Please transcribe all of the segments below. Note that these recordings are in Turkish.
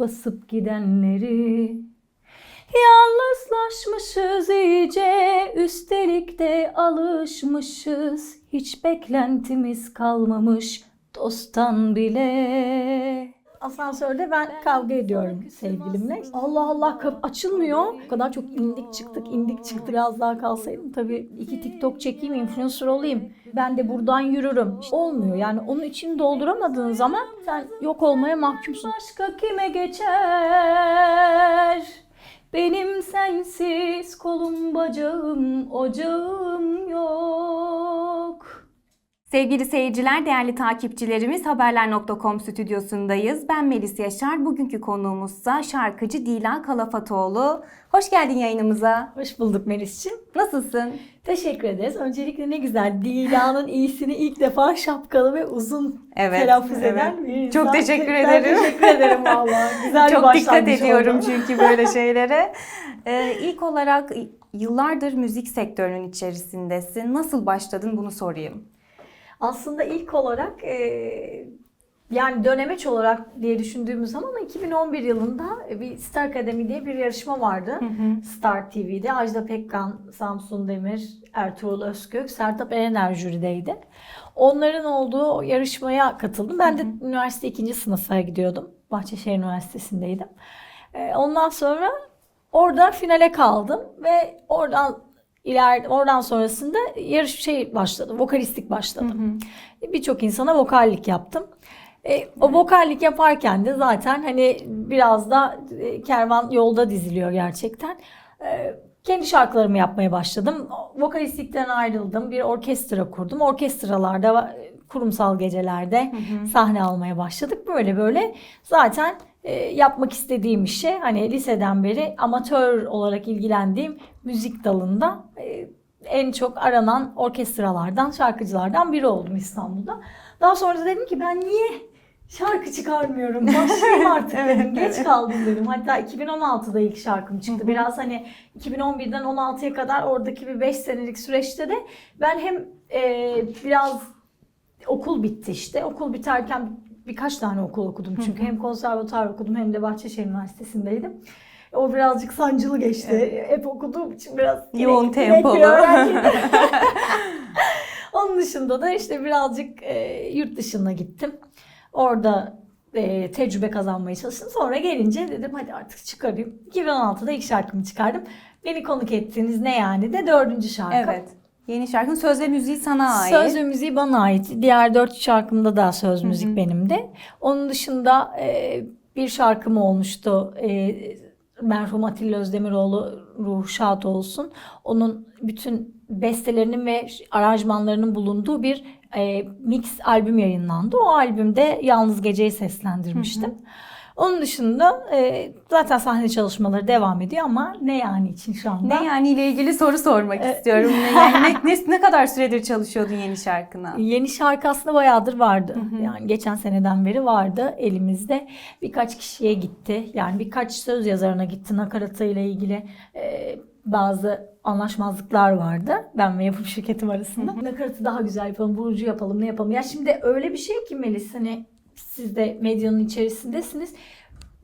basıp gidenleri. Yalnızlaşmışız iyice üstelik de alışmışız. Hiç beklentimiz kalmamış dosttan bile Asansörde ben kavga ediyorum sevgilimle. Allah Allah kapı açılmıyor. O kadar çok indik çıktık indik çıktık. Biraz daha kalsaydım tabii iki TikTok çekeyim influencer olayım. Ben de buradan yürürüm. İşte olmuyor yani onun için dolduramadığın zaman sen yok olmaya mahkumsun. Başka kime geçer? Benim sensiz kolum bacağım ocağım yok. Sevgili seyirciler, değerli takipçilerimiz Haberler.com stüdyosundayız. Ben Melis Yaşar. Bugünkü konuğumuzsa şarkıcı Dilan Kalafatoğlu. Hoş geldin yayınımıza. Hoş bulduk Melis'ciğim. Nasılsın? Teşekkür ederiz. Öncelikle ne güzel Dila'nın iyisini ilk defa şapkalı ve uzun Evet, telaffuz evet. eden bir insan. Çok teşekkür Ben ederim. teşekkür ederim valla. Güzel Çok dikkat ediyorum oldu. çünkü böyle şeylere. Ee, ilk olarak yıllardır müzik sektörünün içerisindesin. Nasıl başladın bunu sorayım. Aslında ilk olarak e, yani dönemeç olarak diye düşündüğümüz zaman 2011 yılında bir Star Academy diye bir yarışma vardı. Star TV'de Ajda Pekkan, Samsun Demir, Ertuğrul Özkök, Sertab Erener jürideydi. Onların olduğu yarışmaya katıldım. Ben de üniversite ikinci sınıfa gidiyordum. Bahçeşehir Üniversitesi'ndeydim. E, ondan sonra orada finale kaldım ve oradan iler oradan sonrasında yarış şey başladı. Vokalistlik başladım. Birçok insana vokallik yaptım. E, o vokallik yaparken de zaten hani biraz da e, kervan yolda diziliyor gerçekten. E, kendi şarkılarımı yapmaya başladım. Vokalistlikten ayrıldım. Bir orkestra kurdum. Orkestralarda, kurumsal gecelerde sahne almaya başladık. Böyle böyle zaten e, yapmak istediğim işe hani liseden beri amatör olarak ilgilendiğim müzik dalında e, en çok aranan orkestralardan, şarkıcılardan biri oldum İstanbul'da. Daha sonra da dedim ki ben niye şarkı çıkarmıyorum? Başlayayım artık dedim. Geç kaldım dedim. Hatta 2016'da ilk şarkım çıktı. Biraz hani 2011'den 16'ya kadar oradaki bir 5 senelik süreçte de ben hem e, biraz okul bitti işte. Okul biterken birkaç tane okul okudum çünkü hem konservatuar okudum hem de Bahçeşehir Üniversitesi'ndeydim. O birazcık sancılı geçti. Hep okuduğum için biraz Yoğun direkt- direkt tempolu. Onun dışında da işte birazcık e, yurt dışına gittim. Orada e, tecrübe kazanmaya çalıştım. Sonra gelince dedim hadi artık çıkarayım. 2016'da ilk şarkımı çıkardım. Beni konuk ettiğiniz ne yani de dördüncü şarkı. Evet. Yeni şarkının söz ve müziği sana ait. Söz ve müziği bana ait. Diğer dört şarkımda da söz müzik benim de. Onun dışında e, bir şarkım olmuştu. E, merhum Atilla Özdemiroğlu ruhu şad olsun. Onun bütün bestelerinin ve aranjmanlarının bulunduğu bir e, mix albüm yayınlandı. O albümde Yalnız Gece'yi seslendirmiştim. Onun dışında e, zaten sahne çalışmaları devam ediyor ama ne yani için şu anda? Ne yani ile ilgili soru sormak istiyorum. Ne, yani ne, ne, ne kadar süredir çalışıyordun yeni şarkına? Yeni şarkı aslında bayağıdır vardı. Yani geçen seneden beri vardı elimizde. Birkaç kişiye gitti. Yani birkaç söz yazarına gitti. Nakaratıyla ilgili e, bazı anlaşmazlıklar vardı. Ben ve yapım şirketim arasında. Nakaratı daha güzel yapalım, vurucu yapalım, ne yapalım. Ya şimdi öyle bir şey ki Melis hani siz de medyanın içerisindesiniz.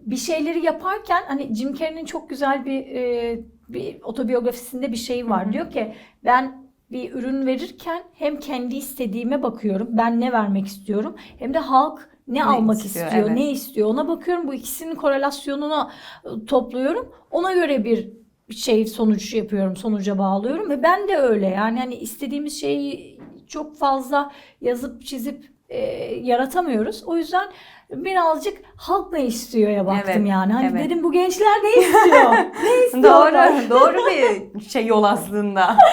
Bir şeyleri yaparken hani Jim Carrey'nin çok güzel bir, e, bir otobiyografisinde bir şey var. Diyor ki ben bir ürün verirken hem kendi istediğime bakıyorum. Ben ne vermek istiyorum. Hem de halk ne, almak istiyor, istiyor, evet. ne istiyor ona bakıyorum. Bu ikisinin korelasyonunu e, topluyorum. Ona göre bir şey sonuç yapıyorum, sonuca bağlıyorum ve ben de öyle. Yani hani istediğimiz şeyi çok fazla yazıp çizip e, yaratamıyoruz. O yüzden birazcık halk ne istiyor ya baktım Evet, yani. Hani evet. dedim bu gençler ne istiyor? ne istiyorlar? doğru, doğru bir şey yol aslında.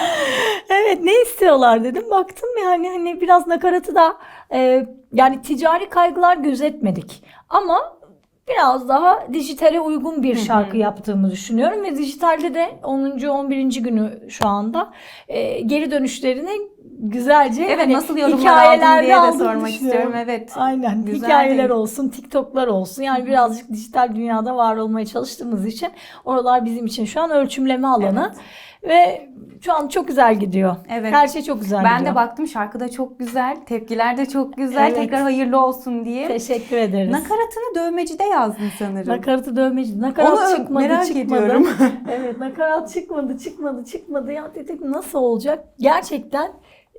Evet ne istiyorlar dedim. Baktım yani hani biraz nakaratı da e, yani ticari kaygılar gözetmedik. Ama biraz daha dijitale uygun bir şarkı yaptığımı düşünüyorum. Ve dijitalde de 10. 11. günü şu anda e, geri dönüşlerini güzelce Evet hani nasıl yorumlar aldın diye de sormak istiyorum. Evet. Aynen. Güzel Hikayeler değil. olsun, TikTok'lar olsun. Yani birazcık dijital dünyada var olmaya çalıştığımız için oralar bizim için şu an ölçümleme alanı. Ve şu an çok güzel gidiyor. Evet. Her şey çok güzel Ben gidiyor. de baktım şarkı da çok güzel, tepkiler de çok güzel. Evet. Tekrar hayırlı olsun diye. Teşekkür ederiz. Nakaratını dövmecide yazdın sanırım. Nakaratı dövmeci. Nakarat Onu çıkmadı merak çıkmadı. ediyorum. evet nakarat çıkmadı çıkmadı çıkmadı. Ya dedik nasıl olacak? Gerçekten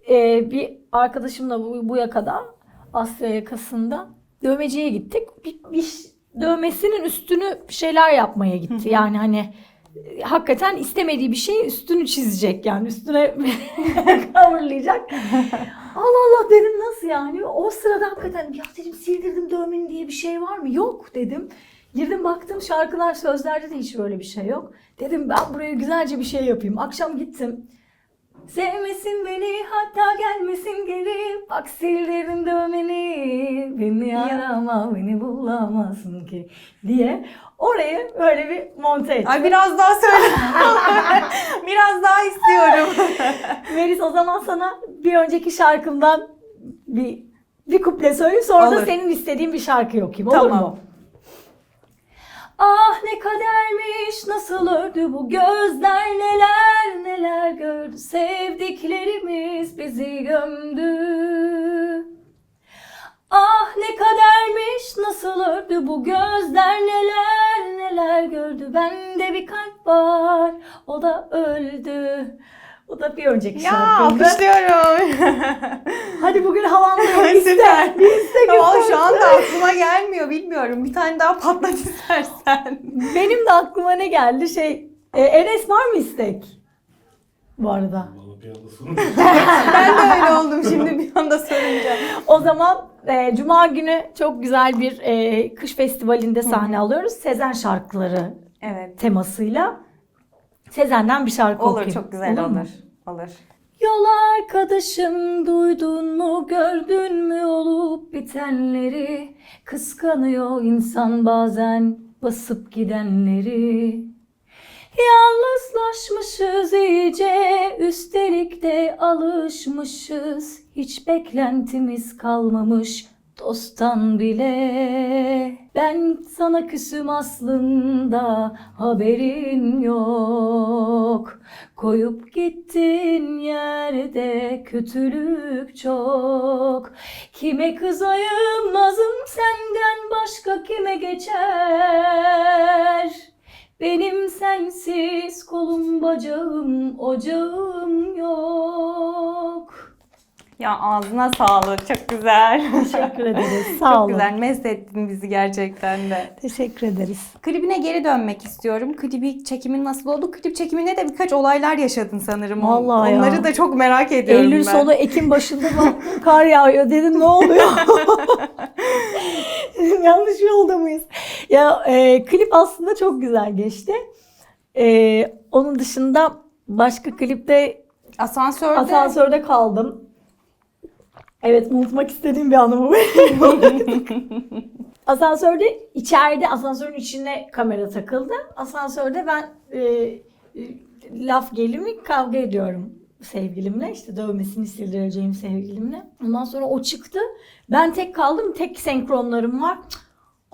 e, bir arkadaşımla bu, bu yakada Asya yakasında dövmeciye gittik. Bir, bir dövmesinin üstünü bir şeyler yapmaya gitti. yani hani e, hakikaten istemediği bir şey üstünü çizecek yani üstüne coverlayacak. Allah Allah dedim nasıl yani? O sırada hakikaten ya dedim sildirdim dövmeni diye bir şey var mı? Yok dedim. Girdim baktım şarkılar sözlerde de hiç böyle bir şey yok. Dedim ben buraya güzelce bir şey yapayım. Akşam gittim. Sevmesin beni hatta gelmesin geri Bak sildirdim dövmeni Beni arama beni bulamazsın ki diye Orayı öyle bir monte ettim. Ay biraz daha söyle. biraz daha istiyorum. Melis o zaman sana bir önceki şarkımdan bir bir kuple söyleyeyim sonra da Olur. senin istediğin bir şarkı okuyayım olur Tamam. mu? Ah ne kadermiş nasıl ördü bu gözler neler neler gördü sevdiklerimiz bizi gömdü. Ah ne kadermiş nasıl ördü bu gözler neler neler gördü bende bir kalp var o da öldü. O da bir önceki ya şarkımdı. alkışlıyorum. Hadi bugün havamda iste. Süper. Bir iste Tamam şu anda aklıma gelmiyor bilmiyorum. Bir tane daha patlat istersen. Benim de aklıma ne geldi şey e, Enes var mı istek? Bu arada. Ben de öyle oldum şimdi bir anda sorunca. O zaman e, Cuma günü çok güzel bir e, kış festivalinde sahne alıyoruz. Sezen şarkıları Evet. temasıyla. Sezen'den bir şarkı Olur okuyayım. çok güzel mu? olur. Olur. Yol arkadaşım duydun mu gördün mü olup bitenleri Kıskanıyor insan bazen basıp gidenleri Yalnızlaşmışız iyice üstelik de alışmışız Hiç beklentimiz kalmamış dosttan bile. Ben sana küsüm aslında haberin yok. Koyup gittin yerde kötülük çok. Kime kızayım nazım senden başka kime geçer? Benim sensiz kolum bacağım ocağım yok. Ya ağzına sağlık. Çok güzel. Teşekkür ederiz. Sağ Çok olun. güzel. Mest ettin bizi gerçekten de. Teşekkür ederiz. Klibine geri dönmek istiyorum. Klibi çekimin nasıl oldu? Klip çekiminde de birkaç olaylar yaşadın sanırım. Vallahi ya. Onları da çok merak ediyorum Eylül ben. sonu Ekim başında baktım kar yağıyor dedim ne oluyor? Yanlış yolda mıyız? Ya e, klip aslında çok güzel geçti. E, onun dışında başka klipte Asansörde. Asansörde kaldım. Evet unutmak istediğim bir anı bu. Asansörde içeride asansörün içine kamera takıldı. Asansörde ben e, e, laf gelimi kavga ediyorum sevgilimle. işte dövmesini sildireceğim sevgilimle. Ondan sonra o çıktı. Ben tek kaldım. Tek senkronlarım var. Cık,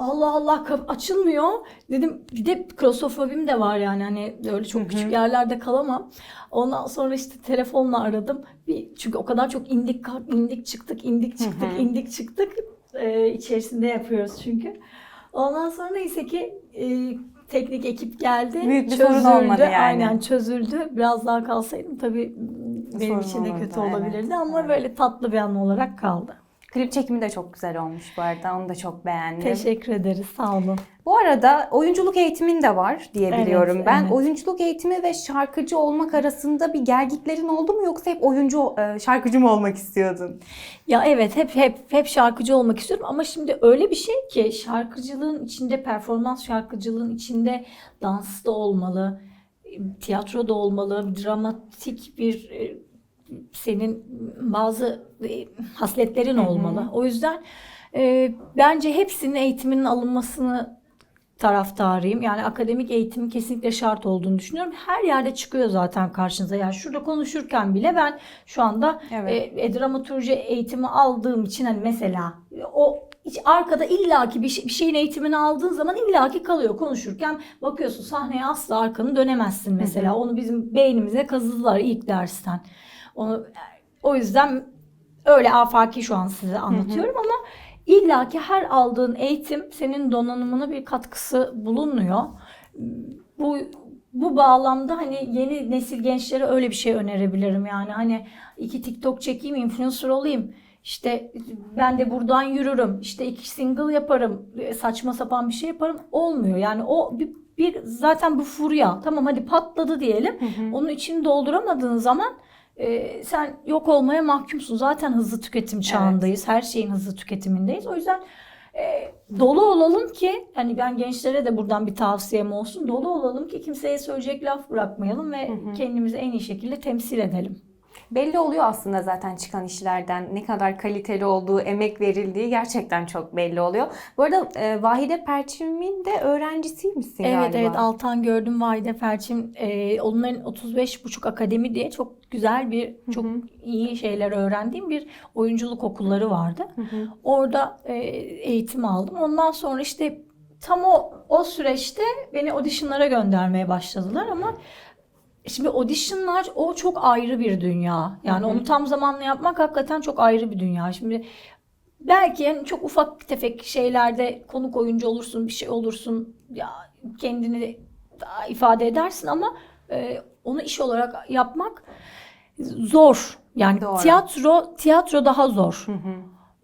Allah Allah açılmıyor. Dedim bir de klostrofobim de var yani hani öyle çok küçük yerlerde kalamam. Ondan sonra işte telefonla aradım. Bir, çünkü o kadar çok indik indik çıktık indik çıktık indik çıktık Ee, içerisinde yapıyoruz çünkü. Ondan sonra neyse ki e, teknik ekip geldi. Büyük bir sorun olmadı yani. Aynen çözüldü. Biraz daha kalsaydım tabii benim Sorun için de olurdu, kötü evet, olabilirdi ama evet. böyle tatlı bir an olarak kaldı. Klip çekimi de çok güzel olmuş bu arada. Onu da çok beğendim. Teşekkür ederiz. Sağ olun. Bu arada oyunculuk eğitimin de var diye Evet, biliyorum ben. evet. Oyunculuk eğitimi ve şarkıcı olmak arasında bir gelgitlerin oldu mu yoksa hep oyuncu, e, şarkıcı mı olmak istiyordun? Ya evet hep hep hep şarkıcı olmak istiyorum ama şimdi öyle bir şey ki şarkıcılığın içinde performans şarkıcılığın içinde dans da olmalı, tiyatro da olmalı, dramatik bir e, senin bazı e, hasletlerin olmalı. O yüzden e, bence hepsinin eğitiminin alınmasını taraftarıyım. Yani akademik eğitimin kesinlikle şart olduğunu düşünüyorum. Her yerde çıkıyor zaten karşınıza. Yani şurada konuşurken bile ben şu anda Evet. e, e, dramaturji eğitimi aldığım için hani mesela o hiç arkada illaki bir, şey, bir şeyin eğitimini aldığın zaman illaki kalıyor konuşurken bakıyorsun sahneye asla arkanı dönemezsin mesela. Onu bizim beynimize kazıdılar ilk dersten. Onu o yüzden öyle afaki şu an size anlatıyorum ama illaki her aldığın eğitim senin donanımına bir katkısı bulunuyor. Bu bu bağlamda hani yeni nesil gençlere öyle bir şey önerebilirim yani hani iki TikTok çekeyim, influencer olayım. İşte ben de buradan yürürüm. İşte iki single yaparım. Saçma sapan bir şey yaparım. Olmuyor. Yani o bir, bir zaten bu furya. Tamam hadi patladı diyelim. Onun içini dolduramadığın zaman e, sen yok olmaya mahkumsun. Zaten hızlı tüketim çağındayız. Her şeyin hızlı tüketimindeyiz. O yüzden e, dolu olalım ki hani ben gençlere de buradan bir tavsiyem olsun. Dolu olalım ki kimseye söyleyecek laf bırakmayalım ve kendimizi en iyi şekilde temsil edelim. Belli oluyor aslında zaten çıkan işlerden ne kadar kaliteli olduğu, emek verildiği gerçekten çok belli oluyor. Bu arada e, Vahide Perçim'in de öğrencisiymişsin Evet galiba. evet Altan gördüm Vahide Perçin e, onların 35 buçuk akademi diye çok güzel bir çok iyi şeyler öğrendiğim bir oyunculuk okulları vardı. Orada e, eğitim aldım. Ondan sonra işte tam o o süreçte beni auditionlara göndermeye başladılar ama Şimdi auditionlar o çok ayrı bir dünya. Yani onu tam zamanlı yapmak hakikaten çok ayrı bir dünya. Şimdi belki yani çok ufak tefek şeylerde konuk oyuncu olursun, bir şey olursun, ya kendini daha ifade edersin ama e, onu iş olarak yapmak zor. Yani Doğru. tiyatro tiyatro daha zor. Hı hı.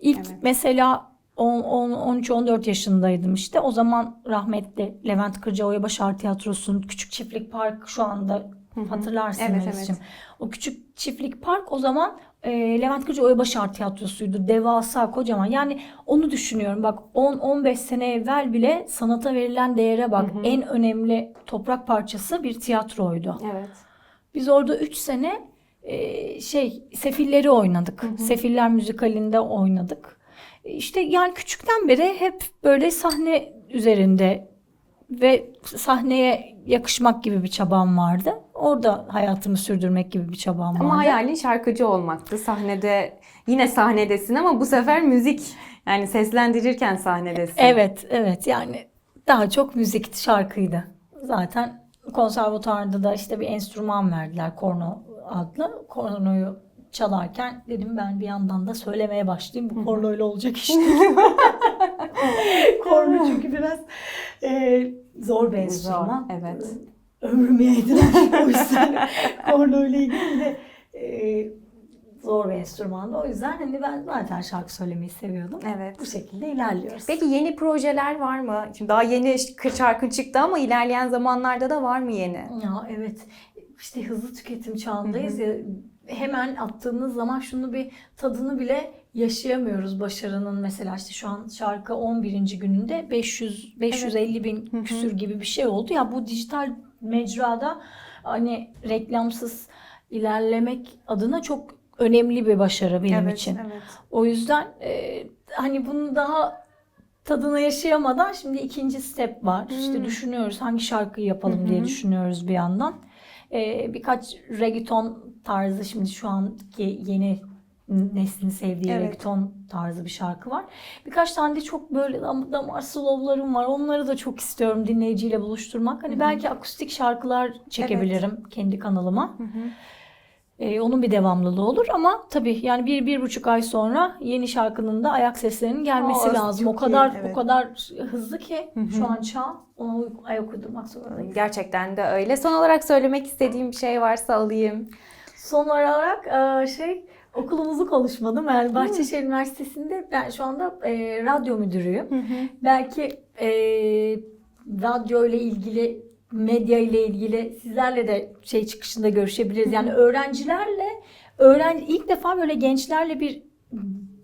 İlk Evet. mesela 13-14 yaşındaydım işte. O zaman rahmetli Levent Kırcaoya Başar Tiyatrosu'nun Küçük Çiftlik Park şu anda hatırlarsın Evet, Melis'ciğim. O Küçük Çiftlik Park o zaman e, Levent Kırcaoya Başar Tiyatrosu'ydu. Devasa, kocaman. Yani onu düşünüyorum. Bak 10-15 sene evvel bile sanata verilen değere bak. En önemli toprak parçası bir tiyatroydu. Evet. Biz orada 3 sene e, şey Sefilleri oynadık. Sefiller müzikalinde oynadık. E, İşte yani küçükten beri hep böyle sahne üzerinde ve sahneye yakışmak gibi bir çabam vardı. Orada hayatımı sürdürmek gibi bir çabam vardı. Ama hayalin şarkıcı olmaktı. Sahnede yine sahnedesin ama bu sefer müzik yani seslendirirken sahnedesin. Evet, evet. Yani daha çok müzik şarkıydı. Zaten konservatuarda da işte bir enstrüman verdiler, korno adlı. Kornoyu çalarken dedim ben bir yandan da söylemeye başlayayım. Bu kornoyla olacak iş değil. Korno çünkü biraz e, zor bir enstrüman. Zor, evet. Ömrümü yediler. o yüzden korno ile ilgili de e, zor bir enstrümandı. O yüzden hani ben zaten şarkı söylemeyi seviyordum. Evet. Bu şekilde ilerliyoruz. Peki yeni projeler var mı? Şimdi daha yeni şarkın çıktı ama ilerleyen zamanlarda da var mı yeni? Ya evet işte hızlı tüketim çağındayız ya hemen attığımız zaman şunu bir tadını bile yaşayamıyoruz başarının mesela işte şu an şarkı 11. gününde 500 550 bin küsür gibi bir şey oldu ya bu dijital mecrada hani reklamsız ilerlemek adına çok önemli bir başarı benim için. evet. O yüzden e, hani bunu daha tadını yaşayamadan şimdi ikinci step var. İşte düşünüyoruz hangi şarkıyı yapalım diye düşünüyoruz bir yandan. E, birkaç reggaeton tarzı şimdi şu anki yeni neslin sevdiği Evet. reggaeton tarzı bir şarkı var. Birkaç tane de çok böyle dam- damar slow'larım var. Onları da çok istiyorum dinleyiciyle buluşturmak. Hani belki akustik şarkılar çekebilirim kendi kanalıma. Ee, onun bir devamlılığı olur ama tabii yani bir, bir buçuk ay sonra yeni şarkının da ayak seslerinin gelmesi Aa, lazım. O kadar iyi, evet. o kadar hızlı ki şu an çağ ona ayak uydurmak zorundayız. Gerçekten de öyle. Son olarak söylemek istediğim bir şey varsa alayım. Son olarak şey okulumuzu konuşmadım. Yani Bahçeşehir Üniversitesi'nde ben şu anda e, radyo müdürüyüm. Belki e, radyo ile ilgili medya ile ilgili sizlerle de şey çıkışında görüşebiliriz. Yani öğrencilerle öğrenci ilk defa böyle gençlerle bir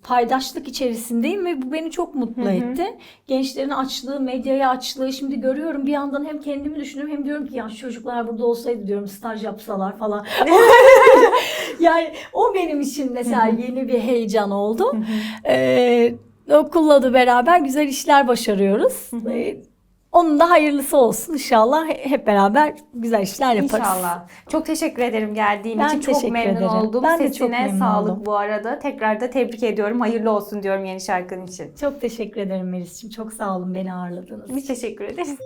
paydaşlık içerisindeyim ve bu beni çok mutlu etti. Gençlerin açlığı, medyaya açlığı şimdi görüyorum bir yandan hem kendimi düşünüyorum hem diyorum ki ya şu çocuklar burada olsaydı diyorum staj yapsalar falan. yani o benim için mesela yeni bir heyecan oldu. Ee, okulla da beraber güzel işler başarıyoruz. Ee, Onun da hayırlısı olsun inşallah. Hep beraber güzel işler yaparız. İnşallah. Çok teşekkür ederim geldiğin Ben için. Çok memnun ederim. oldum. Ben de Sesine çok memnun sağlık oldum. bu arada. Tekrar da tebrik ediyorum. Hayırlı olsun diyorum yeni şarkın için. Çok teşekkür ederim Melis'ciğim. Çok sağ olun beni ağırladığınız için. Biz teşekkür ederiz.